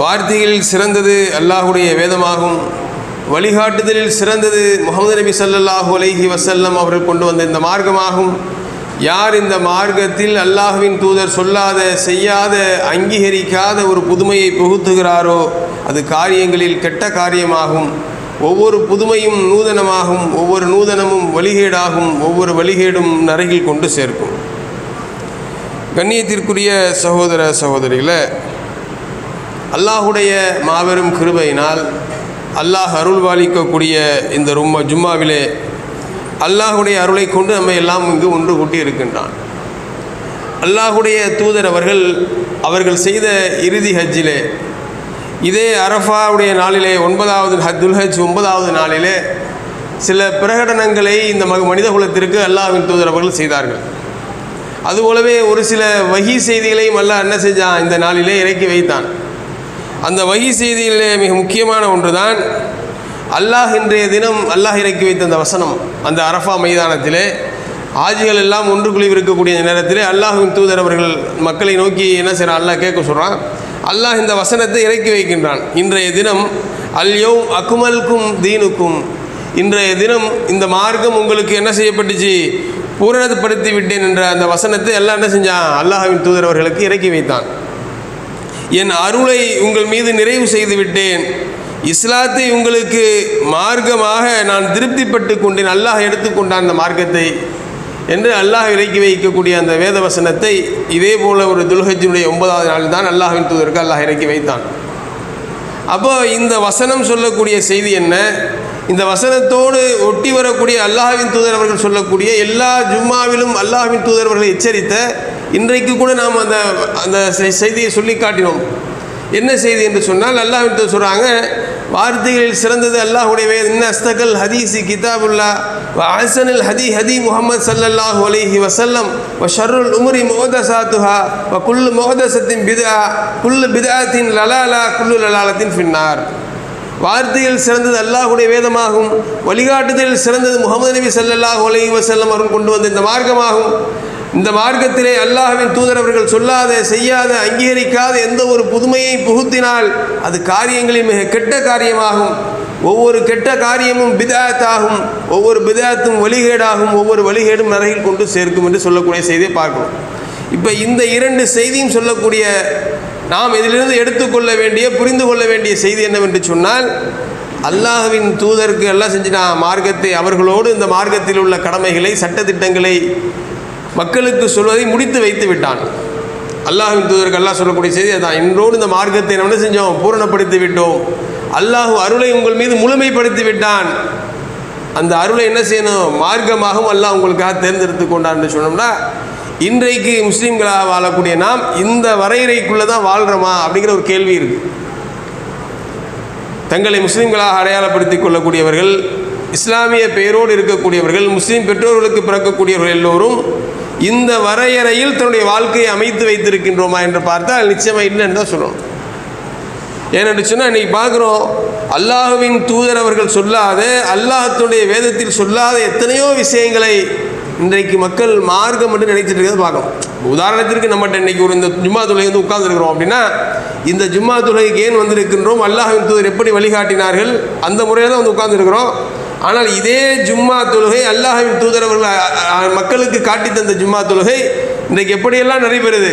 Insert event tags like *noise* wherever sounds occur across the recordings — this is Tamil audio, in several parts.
வார்த்தையில் சிறந்தது அல்லாஹுடைய வேதமாகும். வழிகாட்டுதலில் சிறந்தது முகமது நபி சல்லாஹூ அலைஹி வசல்லம் அவர்கள் கொண்டு வந்த இந்த மார்க்கமாகும். யார் இந்த மார்க்கத்தில் அல்லாஹுவின் தூதர் சொல்லாத செய்யாத அங்கீகரிக்காத ஒரு புதுமையை புகுத்துகிறாரோ அது காரியங்களில் கெட்ட காரியமாகும். ஒவ்வொரு புதுமையும் நூதனமாகும் ஒவ்வொரு நூதனமும் வழிகேடாகும் ஒவ்வொரு வழிகேடும் நரகில் கொண்டு சேர்க்கும். கண்ணியத்திற்குரிய சகோதர சகோதரிகளை அல்லாஹுடைய மாபெரும் கிருபையினால் அல்லாஹ் அருள் பாலிக்கக்கூடிய இந்த ரொம்ப ஜும்மாவிலே அல்லாஹுடைய அருளை கொண்டு நம்ம எல்லாம் இங்கு ஒன்று கூட்டி இருக்கின்றான் அல்லாஹுடைய தூதர் அவர்கள் அவர்கள் செய்த இறுதி ஹஜ்ஜிலே இதே அரஃபாவுடைய நாளிலே ஒன்பதாவது ஹத்துல் ஹஜ் ஒன்பதாவது நாளிலே சில பிரகடனங்களை இந்த ம மனித குலத்திற்கு அல்லாஹின் தூதர் அவர்கள் செய்தார்கள். அதுபோலவே ஒரு சில வகி செய்திகளையும் அல்லாஹ் என்ன செஞ்சான்? இந்த நாளிலே இறக்கி வைத்தான். அந்த வகி செய்தியிலே மிக முக்கியமான ஒன்று தான் அல்லாஹ் இன்றைய தினம் அல்லாஹ் இறக்கி வைத்த அந்த வசனம். அந்த அரஃபா மைதானத்திலே ஆஜிகள் எல்லாம் ஒன்று குழுவிருக்கக்கூடிய நேரத்திலே அல்லாஹ்வின் தூதர் அவர்கள் மக்களை நோக்கி என்ன செய்கிறான் அல்லாஹ் கேட்க சொல்கிறான் அல்லாஹ் இந்த வசனத்தை இறக்கி வைக்கின்றான். இன்றைய தினம் அல்யோ அக்குமல்கும் தீனுக்கும். இன்றைய தினம் இந்த மார்க்கம் உங்களுக்கு என்ன செய்யப்பட்டுச்சு? பூரணப்படுத்தி விட்டேன் என்ற அந்த வசனத்தை எல்லாம் என்ன செஞ்சான்? அல்லாஹ்வின் தூதர் அவர்களுக்கு இறக்கி வைத்தான். என் அருளை உங்கள் மீது நிறைவு செய்து விட்டேன் இஸ்லாத்தை உங்களுக்கு மார்க்கமாக நான் திருப்திப்பட்டு கொண்டேன். அல்லாஹ் எடுத்துக்கொண்டான் அந்த மார்க்கத்தை என்று அல்லாஹ் இறக்கி வைக்கக்கூடிய அந்த வேத வசனத்தை இதே போல ஒரு துல்ஹஜினுடைய ஒன்பதாவது நாள் தான் அல்லாஹின் தூதருக்கு அல்லாஹ் இறக்கி வைத்தான். அப்போ இந்த வசனம் சொல்லக்கூடிய செய்தி என்ன? இந்த வசனத்தோடு ஒட்டி வரக்கூடிய அல்லாஹின் தூதர் அவர்கள் சொல்லக்கூடிய எல்லா ஜும்மாவிலும் அல்லாஹின் தூதர் அவர்களை எச்சரித்த இன்றைக்கு கூட நாம் அந்த அந்த செ- செய்தியை சொல்லி காட்டினோம் என்ன செய்தி என்று சொன்னால் அல்லாஹ் சொல்கிறாங்க வார்த்தைகளில் சிறந்தது அல்லாஹுடைய வேத அஸ்தகல் ஹதீசி கிதாபுல்லா அசனில் ஹதி ஹதி முஹம்மது சல்லல்லாஹு அலைஹி வசல்லம் வ ஷருல் உமரி மோதசாத்துஹா வ குல்லு மோதசத்தின் பிதா குல்லு பிதாத்தின் லலாலா குல்லு லலாலத்தின் ஃபின்னார். வார்த்தையில் சிறந்தது அல்லாஹுடைய வேதமாகும். வழிகாட்டுதலில் சிறந்தது முகமது நபி ஸல்லல்லாஹு அலைஹி வசல்லம் அவர்கள் கொண்டு வந்த இந்த மார்க்கமாகும். இந்த மார்க்கத்திலே அல்லாஹ்வின் தூதர் அவர்கள் சொல்லாத செய்யாத அங்கீகரிக்காத எந்த ஒரு புதுமையை புகுத்தினால் அது காரியங்களில் மிக கெட்ட காரியமாகும். ஒவ்வொரு கெட்ட காரியமும் பிதாத்தாகும். ஒவ்வொரு பிதாத்தும் வழிகேடாகும். ஒவ்வொரு வழிகேடும் நரகில் கொண்டு சேர்க்கும் என்று சொல்லக்கூடிய செய்தியை பார்க்கணும் இப்போ இந்த இரண்டு செய்தியும் சொல்லக்கூடிய நாம் இதிலிருந்து எடுத்துக்கொள்ள வேண்டிய புரிந்து கொள்ள வேண்டிய செய்தி என்னவென்று சொன்னால் அல்லாஹுவின் தூதருக்கு எல்லாம் செஞ்சுட்டான் மார்க்கத்தை அவர்களோடு இந்த மார்க்கத்தில் உள்ள கடமைகளை சட்டத்திட்டங்களை மக்களுக்கு சொல்வதை முடித்து வைத்து விட்டான். அல்லாஹின் தூதருக்கு அல்லாஹ் சொல்லக்கூடிய செய்தி அதான். இன்றோடு இந்த மார்க்கத்தை நம்ம என்ன செஞ்சோம்? பூரணப்படுத்தி விட்டோம். அல்லாஹு அருளை உங்கள் மீது முழுமைப்படுத்தி விட்டான். அந்த அருளை என்ன செய்யணும்? மார்க்கமாகவும் அல்லாஹ் உங்களுக்காக தேர்ந்தெடுத்து கொண்டான்னு சொன்னோம்னா இன்றைக்கு முஸ்லீம்களாக வாழக்கூடிய நாம் இந்த வரையறைக்குள்ளே தான் வாழ்கிறோமா அப்படிங்கிற ஒரு கேள்வி இருக்குது தங்களை முஸ்லீம்களாக அடையாளப்படுத்திக் கொள்ளக்கூடியவர்கள் இஸ்லாமிய பெயரோடு இருக்கக்கூடியவர்கள் முஸ்லீம் பெற்றோர்களுக்கு பிறக்கக்கூடியவர்கள் எல்லோரும் இந்த வரையறையில் தன்னுடைய வாழ்க்கையை அமைத்து வைத்திருக்கின்றோமா என்று பார்த்தால் நிச்சயமாக இல்லைன்னு தான் சொல்லணும். ஏனென்று சொன்னால் இன்றைக்கி பார்க்குறோம் அல்லாஹுவின் தூதர் அவர்கள் சொல்லாத அல்லாஹத்துடைய வேதத்தில் சொல்லாத எத்தனையோ விஷயங்களை இன்றைக்கு மக்கள் மார்க்கம் மட்டும் நினைச்சிட்டு இருக்கிறத பார்க்கணும். உதாரணத்திற்கு நம்மகிட்ட இன்னைக்கு ஒரு இந்த ஜும்மா தொலை வந்து உட்கார்ந்துருக்கிறோம் அப்படின்னா இந்த ஜும்மா தொலைக்கு ஏன் வந்திருக்கின்றோம்? அல்லாஹ்வின் தூதர் எப்படி வழிகாட்டினார்கள்? அந்த முறையில் தான் வந்து உட்கார்ந்துருக்கிறோம். ஆனால் இதே ஜும்மா தொழுகை அல்லாஹ்வின் தூதர் அவர்கள் மக்களுக்கு காட்டி தந்த ஜும்மா தொழுகை இன்றைக்கு எப்படியெல்லாம் நடைபெறுது?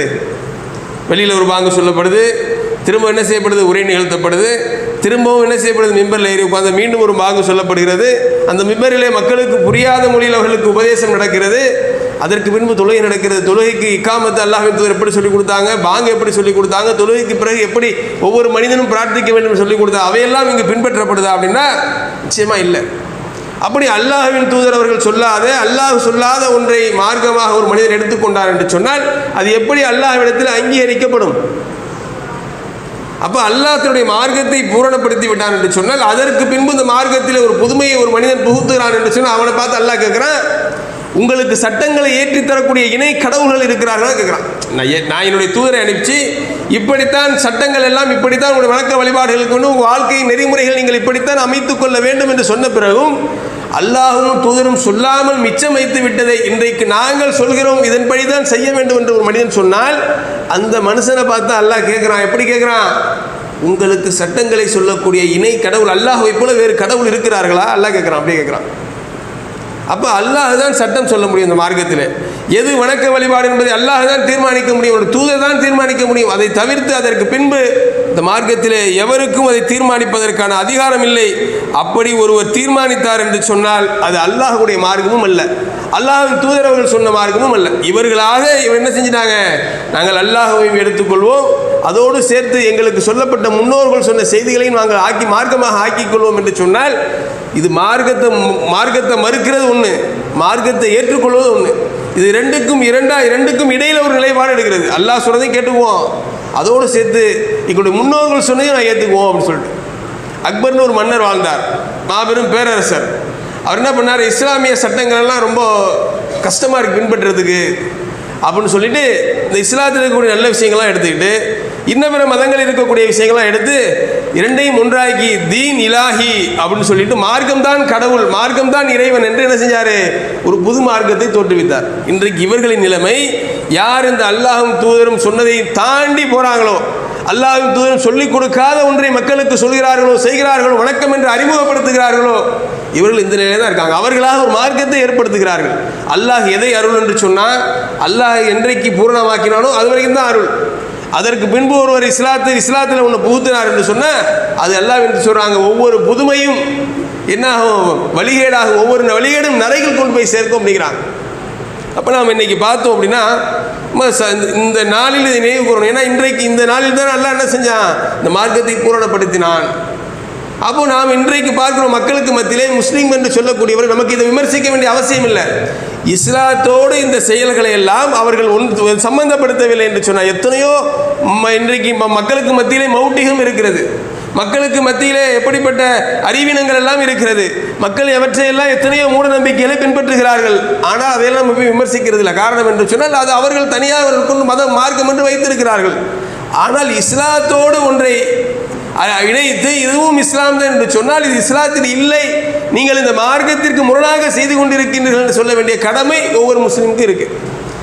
வெளியில் ஒரு பாங்கு சொல்லப்படுது திரும்ப என்ன செய்யப்படுது? உரை நிகழ்த்தப்படுது திரும்பவும் என்ன செய்யப்படுது? மிம்பரில் ஏறி உட்கார்ந்து மீண்டும் ஒரு பாங்கு சொல்லப்படுகிறது. அந்த மிம்பரிலே மக்களுக்கு புரியாத மொழியில் அவர்களுக்கு உபதேசம் நடக்கிறது. அதற்கு பின்பு தொழுகை நடக்கிறது. தொழுகைக்கு இக்காமத்து அல்லாஹின் தூதர் எப்படி சொல்லிக் கொடுத்தாங்க? பாங்கு எப்படி சொல்லிக் கொடுத்தாங்க? தொழுகைக்கு பிறகு எப்படி ஒவ்வொரு மனிதனும் பிரார்த்திக்க வேண்டும் சொல்லிக் கொடுத்தா அவையெல்லாம் இங்கு பின்பற்றப்படுதா அப்படின்னா நிச்சயமாக இல்லை. அப்படி அல்லாஹ்வின் தூதர் அவர்கள் சொல்லாத அல்லாஹ் சொல்லாத ஒன்றை மார்க்கமாக ஒரு மனிதர் எடுத்துக்கொண்டார் என்று சொன்னால் அது எப்படி அல்லாஹ்விடத்தில் அங்கீகரிக்கப்படும்? அப்போ அல்லாத்தினுடைய மார்க்கத்தை பூரணப்படுத்தி விட்டான் என்று சொன்னால் அதற்கு பின்பு இந்த மார்க்கத்தில் ஒரு புதுமையை ஒரு மனிதன் புகுத்துகிறான் என்று சொன்னால் அவனை பார்த்து அல்லாஹ் கேட்குறான் உங்களுக்கு சட்டங்களை ஏற்றித் தரக்கூடிய இணை கடவுள்கள் இருக்கிறார்களா கேட்குறான் நான் ஏ- நான் என்னுடைய தூதரை அனுப்பிச்சு இப்படித்தான் சட்டங்கள் எல்லாம் இப்படித்தான் உங்களுடைய வணக்க வழிபாடுகளுக்கு கொண்டு உங்கள் வாழ்க்கை நெறிமுறைகள் நீங்கள் இப்படித்தான் அமைத்துக் கொள்ள வேண்டும் என்று சொன்ன பிறகும் அல்லாஹும் தூதரும் சொல்லாமல் மிச்சம் வைத்து விட்டதை இன்றைக்கு நாங்கள் சொல்கிறோம். இதன்படி தான் செய்ய வேண்டும் என்று ஒரு மனிதன் சொன்னால் அந்த மனுஷனை பார்த்து அல்லாஹ் கேட்குறான் எப்படி கேட்குறான் உங்களுக்கு சட்டங்களை சொல்லக்கூடிய இணை கடவுள் அல்லாஹுவை போல வேறு கடவுள் இருக்கிறார்களா? அல்லாஹ் கேட்குறான் அப்படியே கேட்குறான் அப்போ அல்லாஹ் தான் சட்டம் சொல்ல முடியும் இந்த மார்க்கத்தில். எது வணக்க வழிபாடு என்பதை அல்லாஹ் தான் தீர்மானிக்க முடியும் ஒரு தூதர் தான் தீர்மானிக்க முடியும். அதை தவிர்த்து அதற்கு பின்பு இந்த மார்க்கத்திலே எவருக்கும் அதை தீர்மானிப்பதற்கான அதிகாரம் இல்லை. அப்படி ஒருவர் தீர்மானித்தார் என்று சொன்னால் அது அல்லாஹுடைய மார்க்கமும் அல்ல. அல்லாஹின் தூதரவர்கள் சொன்ன மார்க்கமும் அல்ல. இவர்களாக இவர் என்ன செஞ்சிட்டாங்க? நாங்கள் அல்லாஹுவையும் எடுத்துக்கொள்வோம். அதோடு சேர்த்து எங்களுக்கு சொல்லப்பட்ட முன்னோர்கள் சொன்ன செய்திகளையும் நாங்கள் ஆக்கி மார்க்கமாக ஆக்கிக் கொள்வோம் என்று சொன்னால் இது மார்க்கத்தை மார்க்கத்தை மறுக்கிறது ஒன்று மார்க்கத்தை ஏற்றுக்கொள்வது ஒன்று இது ரெண்டுக்கும் இரண்டா இரண்டுக்கும் இடையில ஒரு நிலைப்பாடு எடுக்கிறது. அல்லாஹ் சொன்னதையும் கேட்டுக்குவோம். அதோடு சேர்த்து எங்களுடைய முன்னோர்கள் சொன்னதையும் நான் ஏற்றுக்குவோம் அப்படின்னு சொல்லிட்டு. அக்பர்னு ஒரு மன்னர் வாழ்ந்தார். மாபெரும் பேரரசர். அவர் என்ன பண்ணார்? இஸ்லாமிய சட்டங்கள்லாம் ரொம்ப கஷ்டமாக இருக்குது பின்பற்றுறதுக்கு அப்படின்னு சொல்லிட்டு இந்த இஸ்லாத்தில் இருக்கக்கூடிய நல்ல விஷயங்கள்லாம் எடுத்துக்கிட்டு இன்னும் பிற மதங்கள் இருக்கக்கூடிய விஷயங்கள்லாம் எடுத்து இரண்டையும் ஒன்றாக்கி தீன் இலாஹி அப்படின்னு சொல்லிட்டு மார்க்கம்தான் கடவுள் மார்க்கம்தான் இறைவன் என்று என்ன செஞ்சார்? ஒரு புது மார்க்கத்தை தோற்றுவித்தார். இன்றைக்கு இவர்களின் நிலைமை யார் இந்த அல்லாஹும் தூதரும் சொன்னதை தாண்டி போகிறாங்களோ அல்லாஹும் தூதரும் சொல்லிக் கொடுக்காத ஒன்றை மக்களுக்கு சொல்கிறார்களோ செய்கிறார்களோ வணக்கம் என்று அறிமுகப்படுத்துகிறார்களோ இவர்கள் இந்த நிலையில தான் இருக்காங்க. அவர்களாக ஒரு மார்க்கத்தை ஏற்படுத்துகிறார்கள். அல்லாஹ் எதை அருள் என்று சொன்னால் அல்லாஹ் என்றைக்கு பூரணமாக்கினானோ அது வரைக்கும் தான் அருள். அதற்கு பின்பு ஒருவர் இஸ்லாத்து இஸ்லாத்தில் ஒன்று புகுத்தினார் என்று சொன்னால் அது எல்லாம் என்று சொல்கிறாங்க ஒவ்வொரு புதுமையும் என்னாகும் வழிகேடாகும் ஒவ்வொரு வழிகேடும் நரைகள் கொண்டு போய் சேர்க்கும் அப்படிங்கிறாங்க. அப்போ நாம் இன்றைக்கி பார்த்தோம் அப்படின்னா இந்த- நாளில் இதை நினைவு கூறணும். ஏன்னா இன்றைக்கு இந்த நாளில் தான் நல்லா என்ன செஞ்சான்? இந்த மார்க்கத்தை பூரணப்படுத்தினான். அப்போ நாம் இன்றைக்கு பார்க்குறோம் மக்களுக்கு மத்தியிலே முஸ்லீம் என்று சொல்லக்கூடியவர் நமக்கு இதை விமர்சிக்க வேண்டிய அவசியம் இல்லை. இஸ்லாத்தோடு இந்த செயல்களை எல்லாம் அவர்கள் ஒன்று சம்பந்தப்படுத்தவில்லை என்று சொன்னால் எத்தனையோ ம- இன்றைக்கு ம- மக்களுக்கு மத்தியிலே மௌட்டிகம் இருக்கிறது. மக்களுக்கு மத்தியிலே எப்படிப்பட்ட அறிவினங்கள் எல்லாம் இருக்கிறது. மக்கள் எவற்றையெல்லாம் எத்தனையோ மூட நம்பிக்கைகளை பின்பற்றுகிறார்கள். ஆனால் அதையெல்லாம் நம்ம விமர்சிக்கிறது இல்லை காரணம் என்று சொன்னால் அது அவர்கள் தனியாக மத மார்க்கம் என்று வைத்திருக்கிறார்கள். ஆனால் இஸ்லாத்தோடு ஒன்றை இணைத்து இதுவும் இஸ்லாம் தான் என்று சொன்னால் இது இஸ்லாத்தில் இல்லை. நீங்கள் இந்த மார்க்கத்திற்கு முரணாக செய்து கொண்டிருக்கின்றீர்கள் என்று சொல்ல வேண்டிய கடமை ஒவ்வொரு முஸ்லீமுக்கும் இருக்குது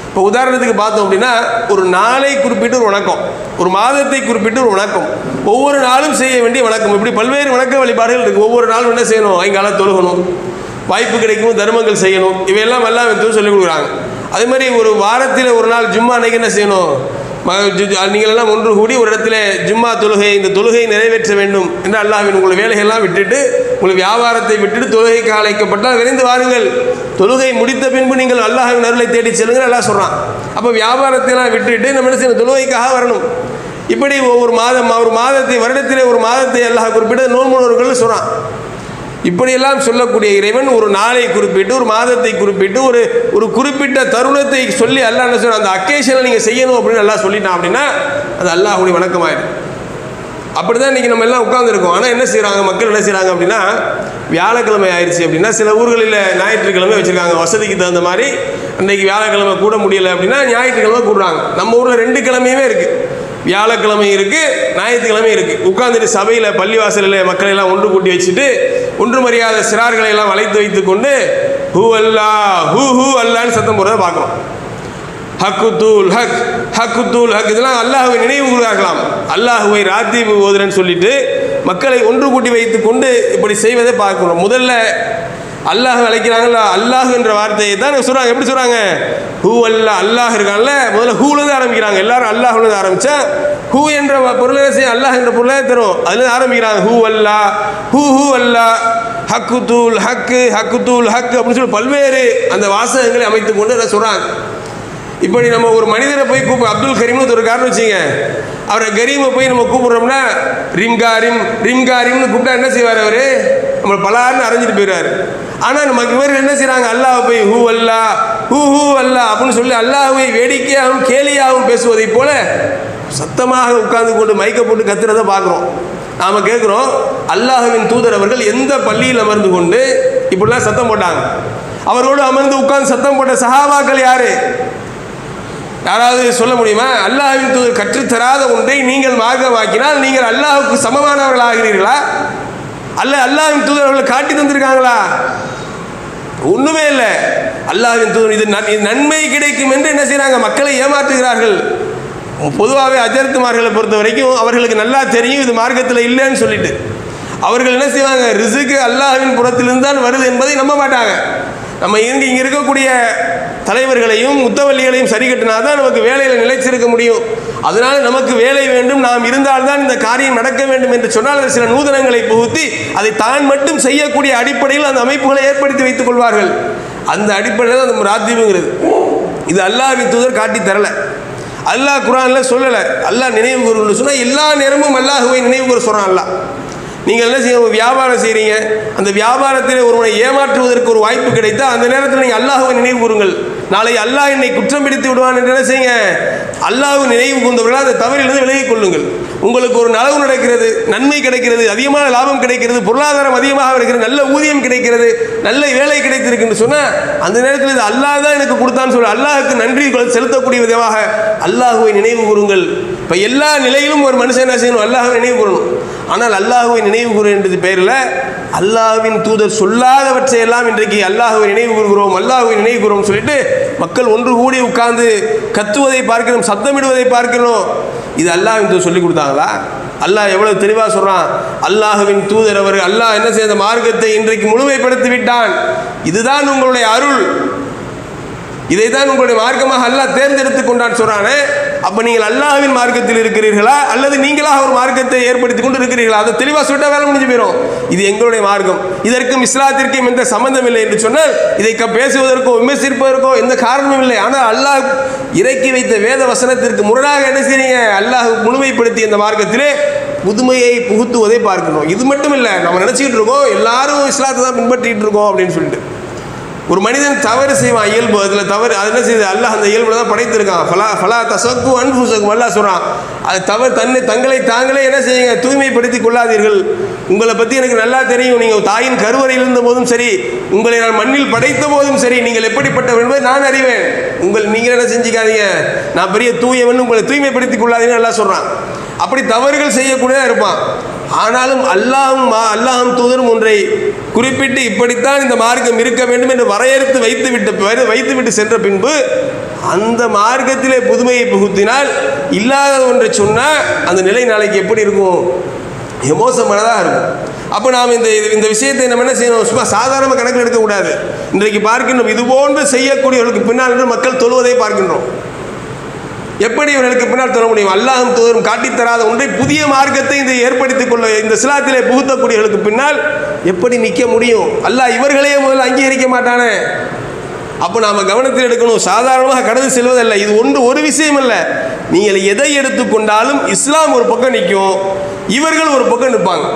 இப்போ உதாரணத்துக்கு பார்த்தோம் அப்படின்னா ஒரு நாளை குறிப்பிட்டு ஒரு வணக்கம். ஒரு மாதத்தை குறிப்பிட்டு ஒரு வணக்கம். ஒவ்வொரு நாளும் செய்ய வேண்டிய வணக்கம். இப்படி பல்வேறு வணக்க வழிபாடுகள் இருக்குது ஒவ்வொரு நாளும் என்ன செய்யணும்? ஐங்கால தொழுகணும். வாய்ப்பு கிடைக்கும் தர்மங்கள் செய்யணும். இவையெல்லாம் எல்லாம் வந்து சொல்லிக் கொடுக்குறாங்க. அதே மாதிரி ஒரு வாரத்தில் ஒரு நாள் ஜும்மா அன்னைக்கு என்ன செய்யணும்? நீங்கள் எல்லாம் ஒன்று கூடி ஒரு இடத்துல ஜும்மா தொழுகை இந்த தொழுகை நிறைவேற்ற வேண்டும் என்று அல்லாஹின் உங்கள் வேலைகள்லாம் விட்டுட்டு உங்கள் வியாபாரத்தை விட்டுட்டு தொழுகைக்கு அழைக்கப்பட்டால் விரைந்து வாருங்கள். தொழுகை முடித்த பின்பு நீங்கள் அல்லாஹின் அருளை தேடி செல்லுங்கள் எல்லாம் சொல்கிறான் அப்போ வியாபாரத்தைலாம் விட்டுட்டு நம்ம என்ன செய்யணும்? தொழுகைக்காக வரணும். இப்படி ஒவ்வொரு மாதம் ஒரு மாதத்தை வருடத்திலே ஒரு மாதத்தை அல்லாஹ் குறிப்பிட்டு நோன்புணர்வுகள் சொல்கிறான் இப்படியெல்லாம் சொல்லக்கூடிய இறைவன் ஒரு நாளை குறிப்பிட்டு ஒரு மாதத்தை குறிப்பிட்டு ஒரு ஒரு குறிப்பிட்ட தருணத்தை சொல்லி அல்லாஹ் என்ன சொல்ல அந்த அக்கேஷனை நீங்கள் செய்யணும் அப்படின்னு நல்லா சொல்லிட்டான் அப்படின்னா அது அல்லாஹுடைய வணக்கமாயிடும் அப்படி தான் இன்றைக்கி நம்ம எல்லாம் உட்காந்துருக்கோம் ஆனால் என்ன செய்கிறாங்க மக்கள் என்ன செய்கிறாங்க அப்படின்னா வியாழக்கிழமை ஆயிடுச்சு அப்படின்னா சில ஊர்களில் ஞாயிற்றுக்கிழமை வச்சுருக்காங்க. வசதிக்கு தகுந்த மாதிரி அன்றைக்கி வியாழக்கிழமை கூட முடியலை அப்படின்னா ஞாயிற்றுக்கிழமை கூடுறாங்க. நம்ம ஊரில் ரெண்டு கிழமையுமே இருக்குது வியாழக்கிழமை இருக்குது ஞாயிற்றுக்கிழமை இருக்குது உட்காந்துட்டு சபையில் பள்ளிவாசலில் மக்களை எல்லாம் ஒன்று கூட்டி வச்சுட்டு ஒன்று மரியாத சிறார்களை எல்லாம் வளைத்து வைத்து கொண்டு ஹூ அல்லா ஹூ ஹூ அல்லான்னு சத்தம் போடுறத பார்க்குறோம் தூல் ஹக் ஹக்குத்தூல் ஹக். இதெல்லாம் அல்லாஹுவை நினைவு கூறுகிறார்களாம் அல்லாஹுவை ராத்தி ஓதுறேன்னு சொல்லிட்டு மக்களை ஒன்று கூட்டி வைத்து கொண்டு இப்படி செய்வதை பார்க்கணும். முதல்ல அல்லாஹ் அழைக்கிறாங்கல்ல அல்லாஹ் என்ற வார்த்தையை தான் சொல்கிறாங்க எப்படி சொல்கிறாங்க ஹூ அல்லா அல்லாஹ் இருக்காங்கல்ல முதல்ல ஹூலேருந்து ஆரம்பிக்கிறாங்க. எல்லாரும் அல்லாஹ்லேருந்து ஆரம்பித்தா ஹூ என்ற பொருளை செய்ய அல்லாஹ் என்ற பொருளை தரும். அதுலேருந்து ஆரம்பிக்கிறாங்க ஹூ அல்லா ஹூ ஹூ அல்லா ஹக்கு தூள் ஹக்கு ஹக்கு தூள் ஹக்கு அப்படின்னு சொல்லி பல்வேறு அந்த வாசகங்களை அமைத்து கொண்டு என்ன சொல்கிறாங்க இப்போ நீ நம்ம ஒரு மனிதரை போய் கூப்பிடு அப்துல் கரீம்னு ஒரு காரணம் வச்சுங்க அவரை கரீமை போய் நம்ம கூப்பிடுறோம்னா ரிம்காரிம் ரிம்காரிம்னு கூப்பிட்டா என்ன செய்வார் அவர்? நம்ம பலாருன்னு அரைஞ்சிட்டு போயிடுவார். ஆனால் நமக்கு இவர் என்ன செய்கிறாங்க அல்லாஹ் போய் ஹூ அல்லா ஹூ ஹூ அல்லா அப்படின்னு சொல்லி அல்லாஹுவை வேடிக்கையாகவும் கேலியாகவும் பேசுவதைப் போல சத்தமாக உட்கார்ந்து கொண்டு மைக்க போட்டு கத்துறதை பார்க்குறோம். நாம் கேட்குறோம் அல்லாஹுவின் தூதர் அவர்கள் எந்த பள்ளியில் அமர்ந்து கொண்டு இப்படிலாம் சத்தம் போட்டாங்க? அவரோடு அமர்ந்து உட்கார்ந்து சத்தம் போட்ட சஹாபாக்கள் யாரு? யாராவது சொல்ல முடியுமா? அல்லாஹின் தூதர் கற்றுத்தராத ஒன்றை நீங்கள் மார்க்கமாக்கினால் நீங்கள் அல்லாஹுக்கு சமமானவர்கள் ஆகிறீர்களா அல்ல அல்லாஹின் தூதர் அவர்களை காட்டி தந்திருக்காங்களா? ஒண்ணுமே இல்லை. அல்லாஹின் தூதர் இது நன்- இது நன்மை கிடைக்கும் என்று என்ன செய்கிறாங்க மக்களை ஏமாற்றுகிறார்கள். பொதுவாகவே அஜர்த்துமார்களை பொறுத்த வரைக்கும் அவர்களுக்கு நல்லா தெரியும் இது மார்க்கத்தில் இல்லைன்னு சொல்லிட்டு. அவர்கள் என்ன செய்வாங்க? ரிசுக்கு அல்லாஹ்வின் புறத்திலிருந்து தான் வருது என்பதை நம்ப மாட்டாங்க. நம்ம இங்கே இங்கே இருக்கக்கூடிய தலைவர்களையும் முத்தவல்லிகளையும் சரி கட்டினா தான் நமக்கு வேலையில் நிலைச்சிருக்க முடியும். அதனால் நமக்கு வேலை வேண்டும் நாம் இருந்தால்தான் இந்த காரியம் நடக்க வேண்டும் என்று சொன்னால் அது சில நூதனங்களை புகுத்தி அதை தான் மட்டும் செய்யக்கூடிய அடிப்படையில் அந்த அமைப்புகளை ஏற்படுத்தி வைத்துக் கொள்வார்கள். அந்த அடிப்படையில் தான் அந்த ராஜ்யம்ங்கிறது இது அல்லாஹ்வின் தூதர் காட்டி தரல. அல்லாஹ் குரான்ல சொல்லலை. அல்லாஹ் நினைவு கூறுன்னு சொன்னால் எல்லா நேரமும் அல்லாஹுவை நினைவு கூற சொல்கிறான் அல்லாஹ். நீங்கள் என்ன செய்ய வியாபாரம் செய்கிறீங்க அந்த வியாபாரத்தில் ஒருவனை ஏமாற்றுவதற்கு ஒரு வாய்ப்பு கிடைத்தா அந்த நேரத்தில் நீங்கள் அல்லாஹுவை நினைவு கூறுங்கள். நாளை அல்லாஹ் என்னை குற்றம் பிடித்து விடுவான் என்று என்ன செய்யுங்க? அல்லாஹ் நினைவு கூர்ந்தவர்களால் அந்த தவறிலிருந்து விலகிக் கொள்ளுங்கள். உங்களுக்கு ஒரு நலவு நடக்கிறது நன்மை கிடைக்கிறது அதிகமான லாபம் கிடைக்கிறது பொருளாதாரம் அதிகமாக இருக்கிறது நல்ல ஊதியம் கிடைக்கிறது நல்ல வேலை கிடைத்திருக்குன்னு சொன்னால் அந்த நேரத்தில் இது அல்லாஹ் தான் எனக்கு கொடுத்தான்னு சொல்லி அல்லாஹுக்கு நன்றி செலுத்தக்கூடிய விதமாக அல்லாஹுவை நினைவு கூறுங்கள். இப்போ எல்லா நிலையிலும் ஒரு மனுஷன் என்ன செய்யணும்? அல்லாஹுவை நினைவு கூறணும். ஆனால் அல்லாஹுவை நினைவு கூறு என்றது பேரில் அல்லாஹ்வின் தூதர் சொல்லாதவற்றை எல்லாம் இன்றைக்கு அல்லாஹுவை நினைவு கூறுகிறோம் அல்லாஹுவை நினைவு கூறுவோம் சொல்லிட்டு மக்கள் ஒன்று கூடி உட்கார்ந்து கத்துவதை பார்க்கிறோம் சத்தமிடுவதை பார்க்கிறோம். இது அல்லாஹின் தூதர் சொல்லி கொடுத்தாங்களா? அல்லாஹ் எவ்வளவு தெளிவாக சொல்கிறான் அல்லாஹுவின் தூதர் அவர் அல்லாஹ் என்ன செய்த மார்க்கத்தை இன்றைக்கு முழுமைப்படுத்தி விட்டான் இதுதான் உங்களுடைய அருள். இதை தான் உங்களுடைய மார்க்கமாக அல்லாஹ் தேர்ந்தெடுத்து கொண்டான் சொல்கிறானே அப்போ நீங்கள் அல்லாஹ்வின் மார்க்கத்தில் இருக்கிறீர்களா? அல்லது நீங்களாக ஒரு மார்க்கத்தை ஏற்படுத்தி கொண்டு இருக்கிறீர்களா அதை தெளிவாக சொல்லிட்டா வேலை முடிஞ்சு போயிடும் இது எங்களுடைய மார்க்கம். இதற்கும் இஸ்லாத்திற்கும் எந்த சம்பந்தம் இல்லை என்று சொன்னால் இதை க- பேசுவதற்கோ விமர்சிப்பதற்கோ எந்த காரணமும் இல்லை. ஆனால் அல்லாஹ் இறக்கி வைத்த வேத வசனத்திற்கு முரணாக என்ன செய்றீங்க? அல்லாஹ் முழுமைப்படுத்திய இந்த மார்க்கத்திலே புதுமையை புகுத்துவதை பார்க்கணும். இது மட்டும் இல்லை நம்ம நினச்சிக்கிட்டு இருக்கோம் எல்லாரும் இஸ்லாத்தை தான் பின்பற்றிட்டு இருக்கோம் அப்படின்னு சொல்லிட்டு. ஒரு மனிதன் தவறு செய்வான் இயல்பு. அதில் தவறு அது என்ன செய்யுது? அல்லாஹ் அந்த இயல்புல தான் படைத்திருக்கான். ஃபலா ஃபலா தசக்கு அன்புசக்கும் அல்லா சொல்கிறான் அது தவறு தன்னை தங்களை தாங்களே என்ன செய்யுங்க? தூய்மைப்படுத்தி கொள்ளாதீர்கள். உங்களை பற்றி எனக்கு நல்லா தெரியும். நீங்கள் தாயின் கருவறையில் இருந்த போதும் சரி உங்களை நான் மண்ணில் படைத்த போதும் சரி நீங்கள் எப்படிப்பட்டவர் என்பதை நான் அறிவேன். உங்கள் நீங்கள் என்ன செஞ்சுக்காதீங்க? நான் பெரிய தூயவன் உங்களை தூய்மைப்படுத்தி கொள்ளாதீங்கன்னு நல்லா சொல்கிறான் அப்படி தவறுகள் செய்யக்கூடியதாக இருப்பான். ஆனாலும் அல்லாஹும் மா- அல்லாஹும் தூதரும் ஒன்றை குறிப்பிட்டு இப்படித்தான் இந்த மார்க்கம் இருக்க வேண்டும் என்று வரையறுத்து வைத்து வைத்துவிட்டு சென்ற பின்பு அந்த மார்க்கத்திலே புதுமையை புகுத்தினால் இல்லாத ஒன்றை சொன்னால் அந்த நிலை நாளைக்கு எப்படி இருக்கும்? எமோசமானதாக மோசமானதாக இருக்கும். அப்போ நாம் இந்த இந்த விஷயத்தை நம்ம என்ன செய்யணும்? சும்மா சாதாரண கணக்கில் எடுக்கக்கூடாது. இன்றைக்கு பார்க்கின்றோம் இது போன்று செய்யக்கூடியவர்களுக்கு பின்னால் நின்று மக்கள் தொழுவதை பார்க்கின்றோம். எப்படி இவர்களுக்கு பின்னால் தர முடியும்? அல்லாஹும் தூதரும் காட்டித் தராத ஒன்றை புதிய மார்க்கத்தை இந்த ஏற்படுத்திக் கொள்ள இந்த சிலாத்திலே புகுத்தக்கூடியவர்களுக்கு பின்னால் எப்படி நிற்க முடியும்? அல்லாஹ் இவர்களையே முதல்ல அங்கீகரிக்க மாட்டானே. அப்போ நாம் கவனத்தில் எடுக்கணும். சாதாரணமாக கடந்து செல்வதல்ல. இது ஒன்று ஒரு விஷயம் இல்லை நீங்கள் எதை எடுத்துக்கொண்டாலும் இஸ்லாம் ஒரு பக்கம் நிற்கும். இவர்கள் ஒரு பக்கம் நிற்பாங்க.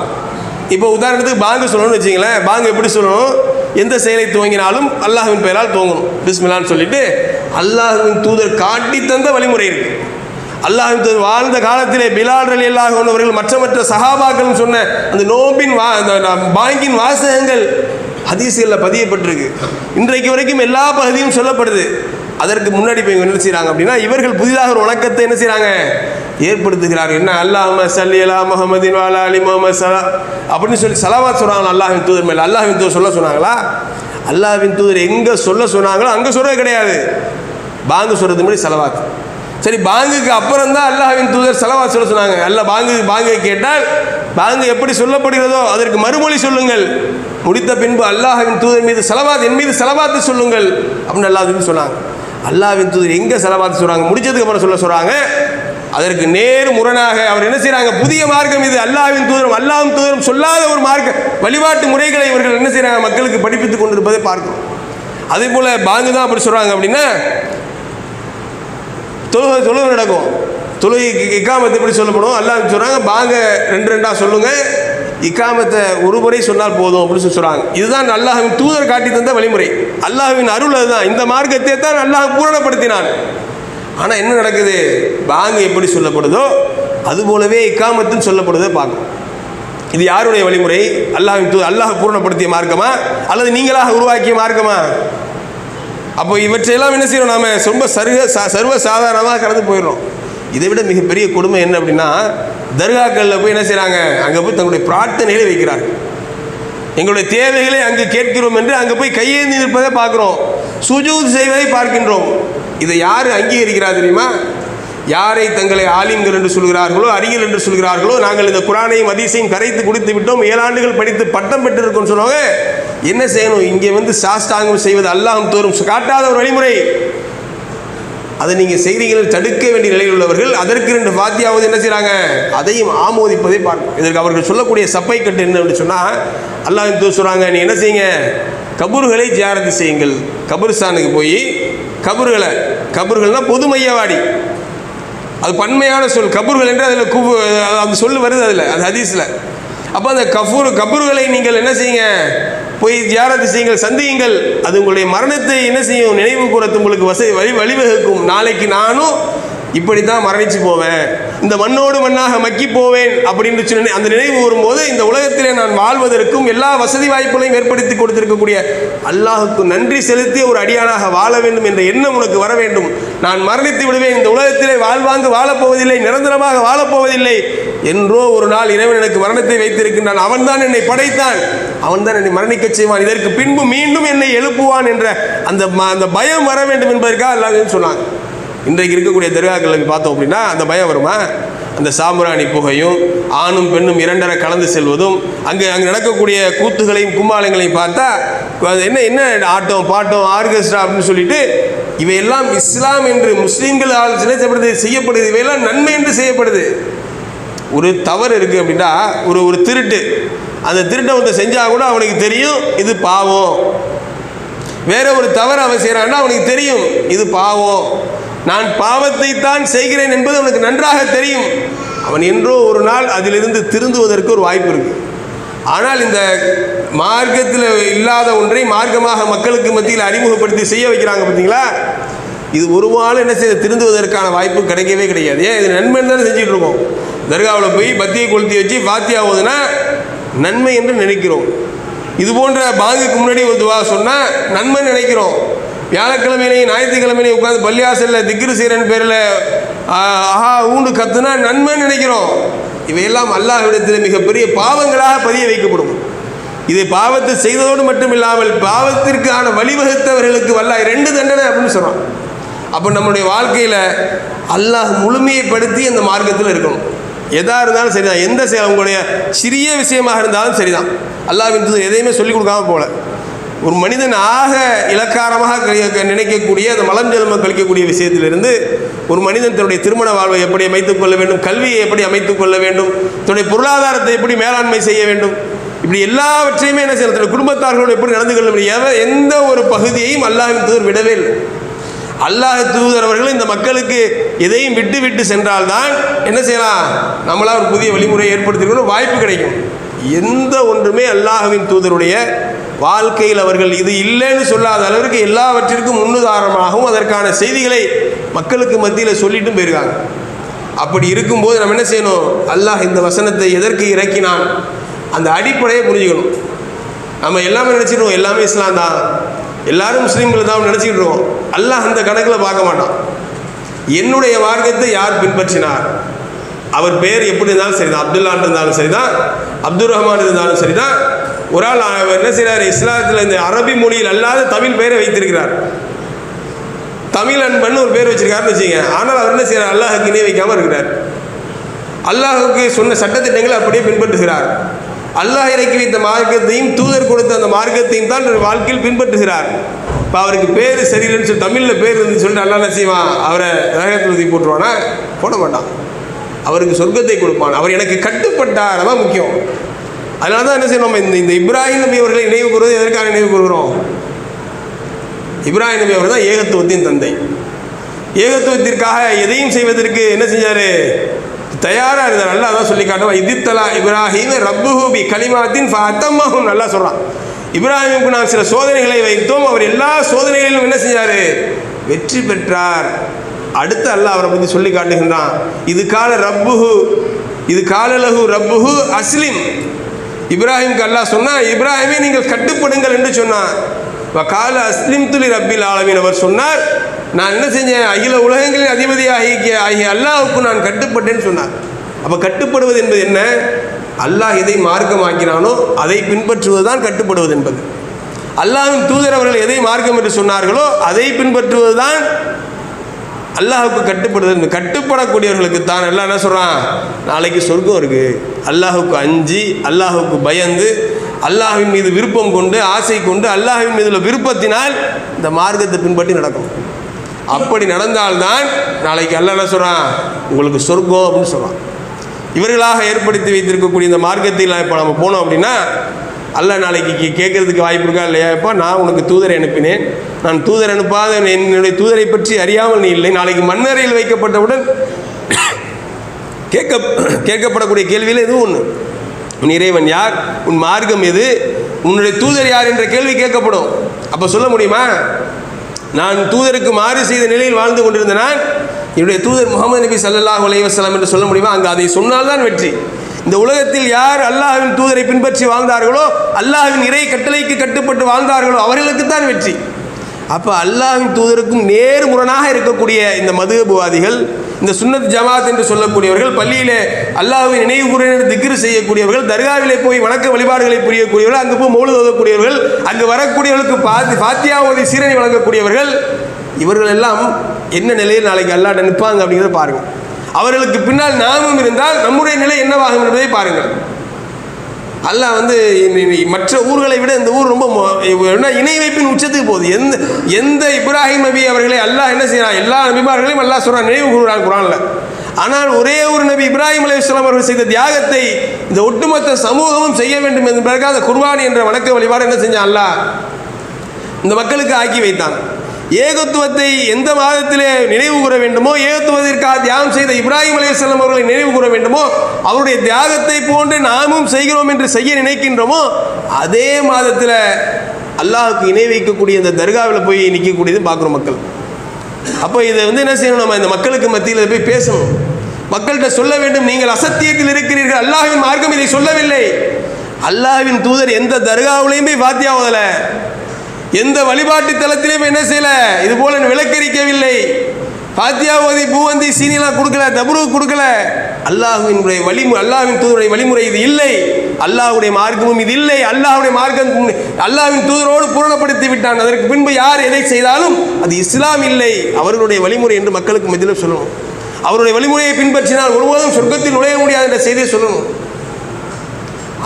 இப்போ உதாரணத்துக்கு பாங்கு சொல்லணும்னு வச்சிங்களேன் பாங்கு எப்படி சொல்லணும்? எந்த செயலை துவங்கினாலும் அல்லாஹின் பெயரால் துவங்கணும் பிஸ்மிலான்னு சொல்லிட்டு அல்லாஹுவின் தூதர் காட்டி தந்த வழிமுறை இருக்கு. அல்லாஹின் தூதர் வாழ்ந்த காலத்திலே பிலால் அலி அல்லாஹ் அவர்கள் மற்ற மற்ற சஹாபாக்கள் சொன்ன அந்த நோம்பின் வா அந்த பாங்கின் வாசகங்கள் ஹதீஸ்களில் பதியப்பட்டிருக்கு. இன்றைக்கு வரைக்கும் எல்லா பகுதியும் சொல்லப்படுது. அதற்கு முன்னாடி இப்போ என்ன செய்கிறாங்க அப்படின்னா இவர்கள் புதிதாக ஒரு வணக்கத்தை என்ன செய்கிறாங்க ஏற்படுத்துகிறார்கள். என்ன? அல்லாஹ் சல்லி அலா முகமதின் வாலா அலி முகமது சலா அப்படின்னு சொல்லி சலவாத் சொன்னாங்க அல்லாஹின் தூதர் மேலே. அல்லாஹின் தூதர் சொல்ல சொன்னாங்களா? அல்லாஹின் தூதர் எங்கே சொல்ல சொன்னாங்களோ அங்கே சொல்கிறது கிடையாது. பாங்கு சொல்கிறது மாதிரி செலவாக்கு சரி பாங்குக்கு அப்புறம் தான் அல்லாஹின் தூதர் செலவாத் சொல்ல சொன்னாங்க. அல்ல பாங்கு பாங்கை கேட்டால் பாங்கு எப்படி சொல்லப்படுகிறதோ அதற்கு மறுமொழி சொல்லுங்கள். முடித்த பின்பு அல்லாஹின் தூதர் மீது செலவாத் என் மீது செலவாத்து சொல்லுங்கள் அப்படின்னு அல்லாஹ் சொன்னாங்க. அல்லாவின் தூதர் எங்கே செலவாத்து சொல்கிறாங்க முடிச்சதுக்கு அப்புறம் சொல்ல சொல்கிறாங்க அதற்கு நேர் முரணாக அவர் என்ன செய்கிறாங்க புதிய மார்க்கம் இது. அல்லாவின் தூதரும் அல்லாவின் தூதரும் சொல்லாத ஒரு மார்க்க வழிபாட்டு முறைகளை இவர்கள் என்ன செய்கிறாங்க மக்களுக்கு படிப்பித்துக் கொண்டிருப்பதை பார்க்கிறோம். அதே போல் பாங்கு தான் அப்படி சொல்கிறாங்க அப்படின்னா தொழுகை தொழுகை நடக்கும். தொழுகைக்கு இக்காமத்து எப்படி சொல்லப்படும்? அல்லாஹ் சொல்கிறாங்க பாங்க ரெண்டு ரெண்டாக சொல்லுங்கள் இக்காமத்தை ஒரு முறை சொன்னால் போதும் அப்படின்னு சொல்லி சொல்கிறாங்க இதுதான் அல்லாஹின் தூதர் காட்டி தந்த வழிமுறை. அல்லாஹுவின் அருள் அதுதான். இந்த மார்க்கத்தை தான் அல்லாஹ் பூரணப்படுத்தினான். ஆனால் என்ன நடக்குது? பாங்கு எப்படி சொல்லப்படுதோ அது போலவே இக்காமத்தும் சொல்லப்படுதோ பார்க்கும் இது யாருடைய வழிமுறை? அல்லாஹின் தூ அல்லாஹ் பூரணப்படுத்திய மார்க்கமா? அல்லது நீங்களாக உருவாக்கிய மார்க்கமா? அப்போ இவற்றையெல்லாம் என்ன செய்யணும் நாம ரொம்ப சர்வ சர்வ சாதாரணமாக கடந்து போயிடுறோம். இதை விட மிகப்பெரிய கொடுமை என்ன அப்படின்னா தர்காக்களில் போய் என்ன செய்கிறாங்க அங்கே போய் தங்களுடைய பிரார்த்தனைகளை வைக்கிறார்கள் எங்களுடைய தேவைகளை அங்கு கேட்கிறோம் என்று அங்கே போய் கையேந்தி நிற்பதை பார்க்குறோம். சுஜூத் செய்வதை பார்க்கின்றோம். இதை யார் அங்கீகரிக்கிறார் தெரியுமா? யாரை தங்களை ஆலிம்கள் என்று சொல்கிறார்களோ அறிஞர் என்று சொல்கிறார்களோ நாங்கள் இந்த குரானையும் அதிசையும் கரைத்து குடித்து விட்டோம். ஏழாண்டுகள் படித்து பட்டம் பெற்றிருக்கோம்னு சொல்லுவாங்க. என்ன செய்யணும்? இங்கே வந்து சாஸ்தாங்கம் செய்வது அல்லாஹும் தோறும். காட்டாத ஒரு வழிமுறை. அதை நீங்கள் செய்கிறீர்கள் தடுக்க வேண்டிய நிலையில் உள்ளவர்கள் அதற்கு ரெண்டு வாத்தியாவது என்ன செய்கிறாங்க அதையும் ஆமோதிப்பதை பார்க்கும் இதற்கு அவர்கள் சொல்லக்கூடிய சப்பை கட்டு என்ன அப்படின்னு சொன்னால் அல்லாஹ் சொல்கிறாங்க நீ என்ன செய்யுங்க? கபூர்களை ஜியாரத்து செய்யுங்கள். கபூர்ஸ்தானுக்கு போய் கபூர்களை கபூர்கள்னால் பொது மையவாடி. அது பன்மையான சொல். கபூர்கள் என்று அதில் குபு அந்த சொல் வருது அதில் அது ஹதீஸில். அப்போ அந்த கபூர் கபூர்களை நீங்கள் என்ன செய்யுங்க? போய் தியாரத்து செய்யுங்கள் சந்தியுங்கள். அது உங்களுடைய மரணத்தை என்ன செய்யும்? நினைவு கூறத்து உங்களுக்கு வசதி வழி வழிவகுக்கும். நாளைக்கு நானும் இப்படி தான் மரணிச்சு போவேன். இந்த மண்ணோடு மண்ணாக மக்கி போவேன் அப்படின்னு சொல்லி அந்த நினைவு வரும்போது இந்த உலகத்திலே நான் வாழ்வதற்கும் எல்லா வசதி வாய்ப்புகளையும் ஏற்படுத்தி கொடுத்திருக்கக்கூடிய அல்லாஹுக்கு நன்றி செலுத்தி ஒரு அடியானாக வாழ வேண்டும் என்ற எண்ணம் உனக்கு வர வேண்டும். நான் மரணித்து விடுவேன். இந்த உலகத்திலே வாழ்வாங்கு வாழப்போவதில்லை நிரந்தரமாக வாழப்போவதில்லை என்றோ ஒரு நாள் இறைவன் எனக்கு மரணத்தை வைத்திருக்கின்றான். அவன்தான் என்னை படைத்தான். அவன்தான் என்னை மரணிக்கச் செய்வான். இதற்கு பின்பு மீண்டும் என்னை எழுப்புவான் என்ற அந்த அந்த பயம் வர வேண்டும் என்பதற்காக அல்லாஹ் சொன்னாங்க இன்றைக்கு இருக்கக்கூடிய தர்காக்களுக்கு பார்த்தோம் அப்படின்னா அந்த பயம் வருமா? அந்த சாம்பிராணி புகையும் ஆணும் பெண்ணும் இரண்டரை கலந்து செல்வதும் அங்கே அங்கே நடக்கக்கூடிய கூத்துகளையும் கும்மாளங்களையும் பார்த்தா அது என்ன என்ன ஆட்டம் பாட்டம் ஆர்கெஸ்ட்ரா அப்படின்னு சொல்லிட்டு இவையெல்லாம் இஸ்லாம் என்று முஸ்லீம்கள் ஆலோசனை செய்யப்படுது செய்யப்படுது இவையெல்லாம் நன்மை என்று செய்யப்படுது. ஒரு தவறு இருக்குது அப்படின்னா ஒரு ஒரு திருட்டு. அந்த திருட்டை வந்து செஞ்சால் கூட அவனுக்கு தெரியும் இது பாவம். வேற ஒரு தவறு அவன் செய்கிறான்னா அவனுக்கு தெரியும் இது பாவம். நான் பாவத்தை தான் செய்கிறேன் என்பது அவனுக்கு நன்றாக தெரியும். அவன் என்றோ ஒரு நாள் அதிலிருந்து திருந்துவதற்கு ஒரு வாய்ப்பு இருக்கு. ஆனால் இந்த மார்க்கத்தில் இல்லாத ஒன்றை மார்க்கமாக மக்களுக்கு மத்தியில் அறிமுகப்படுத்தி செய்ய வைக்கிறாங்க பார்த்தீங்களா? இது ஒரு நாள் என்ன செய்ய திருந்துவதற்கான வாய்ப்பு கிடைக்கவே கிடையாது. ஏன்? இது நன்மை தானே செஞ்சுட்டு இருக்கோம். தர்காவில் போய் பத்தியை கொளுத்தி வச்சு பாத்தியா ஓதுனா நன்மை என்று நினைக்கிறோம். இது போன்ற பாங்குக்கு முன்னாடி ஒரு துவா சொன்னால் நன்மை நினைக்கிறோம். வியாழக்கிழமையிலையும் ஞாயிற்றுக்கிழமையிலையும் உட்காந்து பள்ளியாசலில் திக்ரு சீரன் பேரில் ஆஹா ஊண்டு கத்துனா நன்மைன்னு நினைக்கிறோம். இவையெல்லாம் அல்லாஹ்விடத்தில் மிகப்பெரிய பாவங்களாக பதிய வைக்கப்படும். இதை பாவத்தை செய்ததோடு மட்டும் இல்லாமல் பாவத்திற்கான வழிவகுத்தவர்களுக்கு வல்லாய் ரெண்டு தண்டனை அப்படின்னு சொல்கிறோம் அப்போ நம்முடைய வாழ்க்கையில் அல்லாஹ் முழுமையைப்படுத்தி அந்த மார்க்கத்தில் இருக்கணும். எதாக இருந்தாலும் சரிதான். எந்த செயல் உங்களுடைய சிறிய விஷயமாக இருந்தாலும் சரிதான். அல்லாஹ் எதையுமே சொல்லிக் கொடுக்காம போல ஒரு மனிதன் ஆக இலக்காரமாக நினைக்கக்கூடிய அந்த மலம் ஜென்மம் கழிக்கக்கூடிய விஷயத்திலிருந்து ஒரு மனிதன் தன்னுடைய திருமண வாழ்வை எப்படி அமைத்துக் கொள்ள வேண்டும் கல்வியை எப்படி அமைத்துக் கொள்ள வேண்டும் தன்னுடைய பொருளாதாரத்தை எப்படி மேலாண்மை செய்ய வேண்டும் இப்படி எல்லாவற்றையுமே என்ன செய்யணும் தன்னுடைய குடும்பத்தார்களோடு எப்படி நடந்து கொள்ள முடியும்? எந்த ஒரு பகுதியையும் அல்லாஹின் தூதர் விடவே இல்லை. அல்லாஹ் தூதர் அவர்கள் இந்த மக்களுக்கு எதையும் விட்டு விட்டு சென்றால்தான் என்ன செய்யலாம்? நம்மளால் ஒரு புதிய வழிமுறையை ஏற்படுத்திக்கணும் வாய்ப்பு கிடைக்கும். எந்த ஒன்றுமே அல்லாஹுவின் தூதருடைய வாழ்க்கையில் அவர்கள் இது இல்லைன்னு சொல்லாத அளவிற்கு எல்லாவற்றிற்கும் முன்னுதாரணமாகவும் அதற்கான செய்திகளை மக்களுக்கு மத்தியில் சொல்லிட்டும் போயிருக்காங்க. அப்படி இருக்கும்போது நம்ம என்ன செய்யணும்? அல்லாஹ் இந்த வசனத்தை எதற்கு இறக்கினான்? அந்த அடிப்படையை புரிஞ்சுக்கணும். நம்ம எல்லாமே நினச்சிடுவோம் எல்லாமே இஸ்லாம் தான். எல்லாரும் முஸ்லீம்கள் தான் நினச்சிக்கிட்டு இருக்கோம். அல்லாஹ் அந்த கணக்கில் பார்க்க மாட்டான். என்னுடைய மார்க்கத்தை யார் பின்பற்றினார்? அவர் பேர் எப்படி இருந்தாலும் சரிதான். அப்துல்லான் இருந்தாலும் சரிதான். அப்துல் ரஹ்மான் இருந்தாலும் சரிதான். ஒரு ஆள் அவர் என்ன செய்கிறார் இஸ்லாத்தில் இந்த அரபி மொழியில் அல்லாத தமிழ் பெயரை வைத்திருக்கிறார். தமிழ் அன்பன் ஒரு பேர் வச்சிருக்காருன்னு வச்சுங்க ஆனால் அவர் என்ன செய்கிறார் அல்லாஹுக்கு இணை வைக்காமல் இருக்கிறார். அல்லாஹுக்கு சொன்ன சட்டத்திட்டங்களை அப்படியே பின்பற்றுகிறார். அல்லாஹ் இறக்கி வைத்த மார்க்கத்தையும் தூதர் கொடுத்த அந்த மார்க்கத்தையும் தான் வாழ்க்கையில் பின்பற்றுகிறார். இப்போ அவருக்கு பேர் சரியில்லைன்னு சொல்லி தமிழில் பேர் இருந்து சொல்லிட்டு அல்லாஹ் என்ன செய்வான்? அவரை ரகத்தில் ஊதி போட்டுருவானா? போட மாட்டான். அவருக்கு சொர்க்கத்தை கொடுப்பான். அவர் எனக்கு கட்டுப்பட்டார். தான் முக்கியம். அதனால தான் என்ன செய்யணும்? நம்ம இந்த இந்த இப்ராஹிம் நபி அவர்களை நினைவு கூறுவது எதற்காக நினைவு கூறுகிறோம்? இப்ராஹிம் நபி அவர் தான் ஏகத்துவத்தின் தந்தை. ஏகத்துவத்திற்காக எதையும் செய்வதற்கு என்ன செஞ்சார்? தயாராக இருந்தார். நல்லா அதான் சொல்லி காட்டுவோம் இதித்தலா இப்ராஹிம் ரப்புஹூபி கலிமாத்தின் ஃபத்தம்மாவும் நல்லா சொல்கிறான் இப்ராஹிமுக்கு நான் சில சோதனைகளை வைத்தோம். அவர் எல்லா சோதனைகளிலும் என்ன செஞ்சார்? வெற்றி பெற்றார். அடுத்து அல்லாஹ் அவரை பற்றி சொல்லி காட்டுகின்றான். இது கால ரப்புஹு இது காலலகு ரப்புஹு அஸ்லிம். இப்ராஹிம்க்கு அல்லாஹ் சொன்னா இப்ராஹிமே நீங்கள் கட்டுப்படுங்கள் என்று சொன்னார் கால அஸ்லிம் துலி ரப்பில் ஆலமின் அவர் சொன்னார் நான் என்ன செஞ்சேன்? அகில உலகங்களின் அதிபதி ஆகிய ஆகிய அல்லாவுக்கு நான் கட்டுப்பட்டேன்னு சொன்னார். அப்போ கட்டுப்படுவது என்பது என்ன? அல்லாஹ் எதை மார்க்கமாக்கினானோ அதை பின்பற்றுவது தான் கட்டுப்படுவது என்பது. அல்லாஹ்வின் தூதர் அவர்கள் எதை மார்க்கம் என்று சொன்னார்களோ அதை பின்பற்றுவது தான் அல்லாஹுக்கு கட்டுப்படுதல் இந்த கட்டுப்படக்கூடியவர்களுக்கு தான். எல்லாம் என்ன சொல்கிறான் நாளைக்கு சொர்க்கம் இருக்குது அல்லாஹுக்கு அஞ்சு அல்லாஹுக்கு பயந்து அல்லாஹின் மீது விருப்பம் கொண்டு ஆசை கொண்டு அல்லாஹின் மீது உள்ள விருப்பத்தினால் இந்த மார்க்கத்தை பின்பற்றி நடக்கும் அப்படி நடந்தால்தான் நாளைக்கு அல்ல என்ன சொல்கிறான் உங்களுக்கு சொர்க்கம் அப்படின்னு சொல்கிறான் இவர்களாக ஏற்படுத்தி வைத்திருக்கக்கூடிய இந்த மார்க்கத்தில் இப்போ நம்ம போனோம் அப்படின்னா அல்ல நாளைக்கு கேட்கறதுக்கு வாய்ப்பு இருக்கா இல்லையா? இப்போ நான் உனக்கு தூதரை அனுப்பினேன். நான் தூதர் அனுப்பாத என்னுடைய தூதரை பற்றி அறியாமல் நீ இல்லை. நாளைக்கு மண்ணறையில் வைக்கப்பட்டவுடன் *coughs* கேட்க கேட்கப்படக்கூடிய கேள்வியில் எதுவும் ஒன்று உன் இறைவன் யார்? உன் மார்க்கம் எது? உன்னுடைய தூதர் யார் என்ற கேள்வி கேட்கப்படும். அப்போ சொல்ல முடியுமா? நான் தூதருக்கு மாறு செய்த நிலையில் வாழ்ந்து கொண்டிருந்த நான் என்னுடைய தூதர் முகமது நபி சல்லாஹ் அலைஹி என்று சொல்ல முடியுமா? அங்கே அதை சொன்னால்தான் வெற்றி. இந்த உலகத்தில் யார் அல்லாஹ்வின் தூதரை பின்பற்றி வாழ்ந்தார்களோ அல்லாஹ்வின் இறை கட்டளைக்கு கட்டுப்பட்டு வாழ்ந்தார்களோ அவர்களுக்கு தான் வெற்றி. அப்போ அல்லாஹின் தூதருக்கும் நேர்முரணாக இருக்கக்கூடிய இந்த மதுகபுவாதிகள் இந்த சுன்னத் ஜமாத் என்று சொல்லக்கூடியவர்கள் பள்ளியிலே அல்லாஹ்வை நினைவு கூறினர் திக்ரு செய்யக்கூடியவர்கள் தர்காவிலே போய் வணக்க வழிபாடுகளை புரியக்கூடியவர்கள் அங்கு போய் மௌலு ஓதக்கூடியவர்கள் அங்கு வரக்கூடியவர்களுக்கு பாத்தி பாத்தியாவதி சீரணி வழங்கக்கூடியவர்கள் இவர்கள் எல்லாம் என்ன நிலையில் நாளைக்கு அல்லாட்ட நிற்பாங்க அப்படிங்கிறத பாருங்கள் அவர்களுக்கு பின்னால் நாமும் இருந்தால் நம்முடைய நிலை என்னவாகும் என்பதை பாருங்கள். அல்லாஹ் வந்து மற்ற ஊர்களை விட இந்த ஊர் ரொம்ப மொ- என்ன இணை வைப்பின் உச்சத்துக்கு போகுது. எந்த எந்த இப்ராஹிம் நபி அவர்களை அல்லாஹ் என்ன செய்யறான்? எல்லா நபிமார்களையும் அல்லாஹ் சொல்றான். நினைவு கூறுறான் குரான்ல. ஆனால் ஒரே ஒரு நபி இப்ராஹிம் அலைஹிஸ்ஸலாம் அவர்கள் செய்த தியாகத்தை இந்த ஒட்டுமொத்த சமூகமும் செய்ய வேண்டும் என்பதற்காக குர்பானி என்ற வணக்க வழிபாடு என்ன செஞ்சான்? அல்லாஹ் இந்த மக்களுக்கு ஆக்கி வைத்தான். ஏகத்துவத்தை எந்த மாதத்திலே நினைவு கூற வேண்டுமோ ஏகத்துவத்திற்காக தியாகம் செய்த இப்ராஹிம் அலைஹிஸ்ஸலாம் அவர்களை நினைவு கூற வேண்டுமோ அவருடைய தியாகத்தை போன்று நாமும் செய்கிறோம் என்று செய்ய நினைக்கின்றோமோ அதே மாதத்தில் அல்லாஹுக்கு இணை வைக்கக்கூடிய இந்த தர்காவில் போய் நிற்கக்கூடியது பார்க்குறோம் மக்கள். அப்போ இதை வந்து என்ன செய்யணும் நம்ம இந்த மக்களுக்கு மத்தியில் போய் பேசணும். மக்கள்கிட்ட சொல்ல வேண்டும் நீங்கள் அசத்தியத்தில் இருக்கிறீர்கள் அல்லாஹின் மார்க்கம் இதை சொல்லவில்லை. அல்லாஹ்வின் தூதர் எந்த தர்காவிலையும் போய் பாத்தியா எந்த வழிபாட்டு தளத்திலையும் என்ன செய்யல? இது போல விளக்கரிக்கவில்லை. பாத்தியா ஓதி பூவந்தி சீனிலாம் கொடுக்கல தபுரு கொடுக்கல. அல்லாஹுவின் வழி அல்லாஹின் தூதருடைய வழிமுறை இது இல்லை. அல்லாஹுடைய மார்க்கமும் இது இல்லை. அல்லாஹுடைய மார்க்கம் அல்லாஹின் தூதரோடு பூரணப்படுத்தி விட்டான். அதற்கு பின்பு யார் எதை செய்தாலும் அது இஸ்லாம் இல்லை. அவர்களுடைய வழிமுறை என்று மக்களுக்கு மத்தியில் சொல்லணும். அவருடைய வழிமுறையை பின்பற்றினால் ஒருபோதும் சொர்க்கத்தில் நுழைய முடியாது என்ற செய்தியை சொல்லணும்.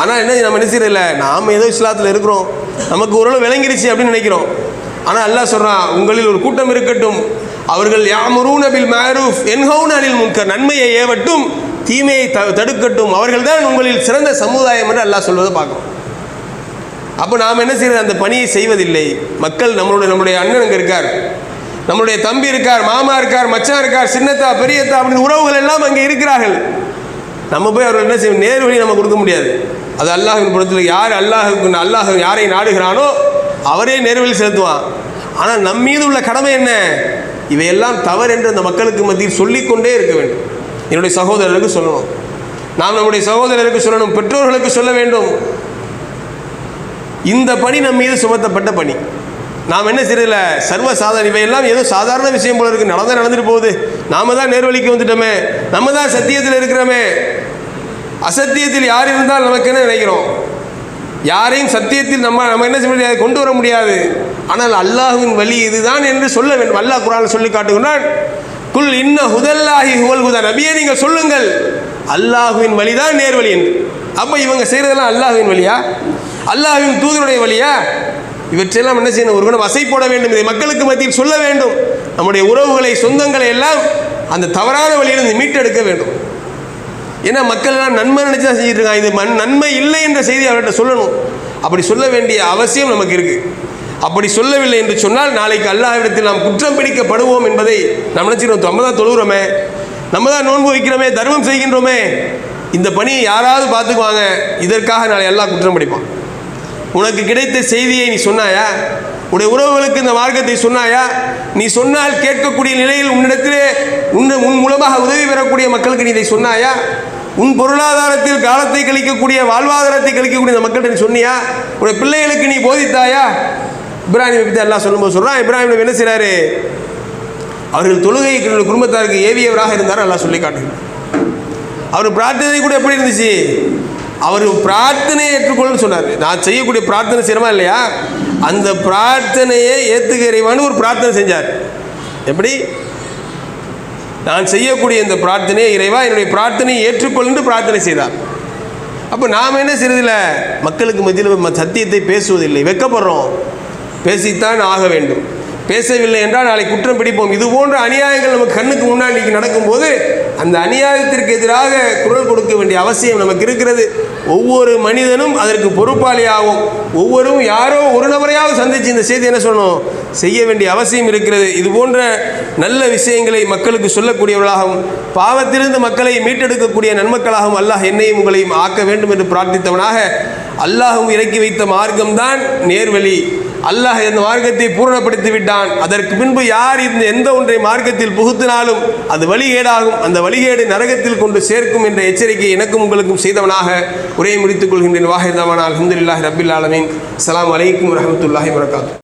ஆனால் என்ன நம்ம நினைச்சிடல நாம் ஏதோ இஸ்லாத்தில் இருக்கிறோம். நமக்கு ஓரளவு விளங்கிருச்சு அப்படின்னு நினைக்கிறோம். ஆனால் அல்லாஹ் சொல்கிறான் உங்களில் ஒரு கூட்டம் இருக்கட்டும். அவர்கள் யாமுரூன பில் மாரூஃப் என்ஹவுன் அனில் முன்கர் நன்மையை ஏவட்டும் தீமையை த தடுக்கட்டும். அவர்கள் தான் உங்களில் சிறந்த சமுதாயம் என்று அல்லாஹ் சொல்வதை பார்க்குறோம் அப்போ நாம் என்ன செய்யறது? அந்த பணியை செய்வதில்லை. மக்கள் நம்மளுடைய நம்முடைய அண்ணன் அங்கே இருக்கார். நம்மளுடைய தம்பி இருக்கார் மாமா இருக்கார் மச்சான் இருக்கார் சின்னத்தா பெரியத்தா அப்படின்னு உறவுகள் எல்லாம் அங்கே இருக்கிறார்கள். நம்ம போய் அவர் என்ன செய்யும் நேர் வழி நம்ம கொடுக்க முடியாது. அது அல்லாஹின் புறத்தில் யார் அல்லாஹுக்கு அல்லாஹ் யாரை நாடுகிறானோ அவரே நேர்வழி செலுத்துவான். ஆனால் நம் மீது உள்ள கடமை என்ன? இவையெல்லாம் தவறு என்று அந்த மக்களுக்கு மத்தியில் சொல்லிக்கொண்டே இருக்க வேண்டும். என்னுடைய சகோதரருக்கு சொல்லணும். நாம் நம்முடைய சகோதரருக்கு சொல்லணும் பெற்றோர்களுக்கு சொல்ல வேண்டும். இந்த பணி நம் மீது சுமத்தப்பட்ட பணி. நாம் என்ன செய்யல சர்வ சாதாரண இவையெல்லாம் ஏதோ சாதாரண விஷயம் போல இருக்கு. நடந்தால் நடந்துட்டு போகுது. நாம தான் நேர்வழிக்கு வந்துட்டோமே. நம்ம தான் சத்தியத்தில் இருக்கிறோமே. அசத்தியத்தில் யார் இருந்தால் நமக்கு என்ன நினைக்கிறோம். யாரையும் சத்தியத்தில் நம்ம நம்ம என்ன செய்ய முடியாது கொண்டு வர முடியாது. ஆனால் அல்லாஹுவின் வழி இதுதான் என்று சொல்ல வேண்டும். அல்லாஹ் குரான் சொல்லி காட்டுகிறான் குல் இன்ன ஹுதல்லாஹி ஹுவல் ஹுதா. நபியே நீங்கள் சொல்லுங்கள். அல்லாஹ்வின் வழிதான் நேர்வழி என்று. அப்போ இவங்க செய்கிறதெல்லாம் அல்லாஹுவின் வழியா? அல்லாஹுவின் தூதருடைய வழியா? இவற்றையெல்லாம் என்ன செய்யணும்? ஒரு குணம் வசை போட வேண்டும். இதை மக்களுக்கு மத்தியில் சொல்ல வேண்டும். நம்முடைய உறவுகளை சொந்தங்களை எல்லாம் அந்த தவறான வழியிலிருந்து மீட்டெடுக்க வேண்டும். ஏன்னா மக்கள் எல்லாம் நன்மை நினைச்சு தான் செஞ்சுட்டு இருக்காங்க. இது மண் நன்மை இல்லை என்ற செய்தி அவர்கிட்ட சொல்லணும். அப்படி சொல்ல வேண்டிய அவசியம் நமக்கு இருக்கு. அப்படி சொல்லவில்லை என்று சொன்னால் நாளைக்கு அல்லாஹ்விடத்தில் நாம் குற்றம் பிடிக்கப்படுவோம் என்பதை நம்ம நினச்சிக்கிறோம் நம்ம தான் தொழுகிறோமே. நம்ம தான் நோன்பு வைக்கிறோமே தர்மம் செய்கின்றோமே. இந்த பணியை யாராவது பார்த்துக்குவாங்க. இதற்காக நாளை எல்லாம் குற்றம் பிடிப்பான். உனக்கு கிடைத்த செய்தியை நீ சொன்னாயா? உடைய உறவுகளுக்கு இந்த மார்க்கத்தை சொன்னாயா? நீ சொன்னால் கேட்கக்கூடிய நிலையில் உன்னிடத்திலே உன் உன் மூலமாக உதவி பெறக்கூடிய மக்களுக்கு நீ இதை சொன்னாயா? உன் பொருளாதாரத்தில் காலத்தை கழிக்கக்கூடிய வாழ்வாதாரத்தை கழிக்கக்கூடிய இந்த மக்கள்கிட்ட நீ சொன்னியா? உடைய பிள்ளைகளுக்கு நீ போதித்தாயா? இப்ராஹிம் பற்றி எல்லாம் சொல்லும்போது சொல்கிறான் இப்ராஹிம் என்ன செய்கிறாரு அவர்கள் தொழுகை குடும்பத்தாருக்கு ஏவியவராக இருந்தார் எல்லாம் சொல்லி காட்டுகிறார். அவர் பிரார்த்தனை கூட எப்படி இருந்துச்சு? அவர் பிரார்த்தனையை ஏற்றுக்கொள்ளுன்னு சொன்னார். நான் செய்யக்கூடிய பிரார்த்தனை செய்யணுமா இல்லையா? அந்த பிரார்த்தனையை ஏற்றுக்கிறவான்னு ஒரு பிரார்த்தனை செஞ்சார். எப்படி? நான் செய்யக்கூடிய இந்த பிரார்த்தனையை இறைவா என்னுடைய பிரார்த்தனையை ஏற்றுக்கொள்ந்து பிரார்த்தனை செய்தார். அப்போ நாம் என்ன செய்யறதில்ல மக்களுக்கு மத்தியில் ம- சத்தியத்தை பேசுவதில்லை. வெக்கப்படுறோம். பேசித்தான் ஆக வேண்டும். பேசவில்லை என்றால் நாளை குற்றம் பிடிப்போம். இது போன்ற அநியாயங்கள் நமக்கு கண்ணுக்கு முன்னாடி நடக்கும்போது அந்த அநியாயத்திற்கு எதிராக குரல் கொடுக்க வேண்டிய அவசியம் நமக்கு இருக்கிறது. ஒவ்வொரு மனிதனும் அதற்கு பொறுப்பாளி ஆகும். ஒவ்வொரும் யாரோ ஒரு நபரையாவது சந்திச்சு இந்த செய்தி என்ன சொன்னோம் செய்ய வேண்டிய அவசியம் இருக்கிறது. இது போன்ற நல்ல விஷயங்களை மக்களுக்கு சொல்லக்கூடியவர்களாகவும் பாவத்திலிருந்து மக்களை மீட்டெடுக்கக்கூடிய நன்மக்களாகவும் அல்லாஹ் என்னையும் உங்களையும் ஆக்க வேண்டும் என்று பிரார்த்தித்தவனாக அல்லாஹும் இறக்கி வைத்த மார்க்கம்தான் நேர்வழி. அல்லாஹ் இந்த மார்க்கத்தை பூரணப்படுத்தி விட்டான். அதற்கு பின்பு யார் இந்த எந்த ஒன்றை மார்க்கத்தில் புகுத்தினாலும் அது வழிகேடாகும். அந்த வழிகேடு நரகத்தில் கொண்டு சேர்க்கும் என்ற எச்சரிக்கை எனக்கும் உங்களுக்கும் செய்தவனாக உரையை முடித்துக் கொள்கின்றேன். வாஹிதவான் அலமதுல்லாஹி ரபில் ஆலமின். அலாம் வலைக்கும் வரமத்துல்லாஹி வரகாத்து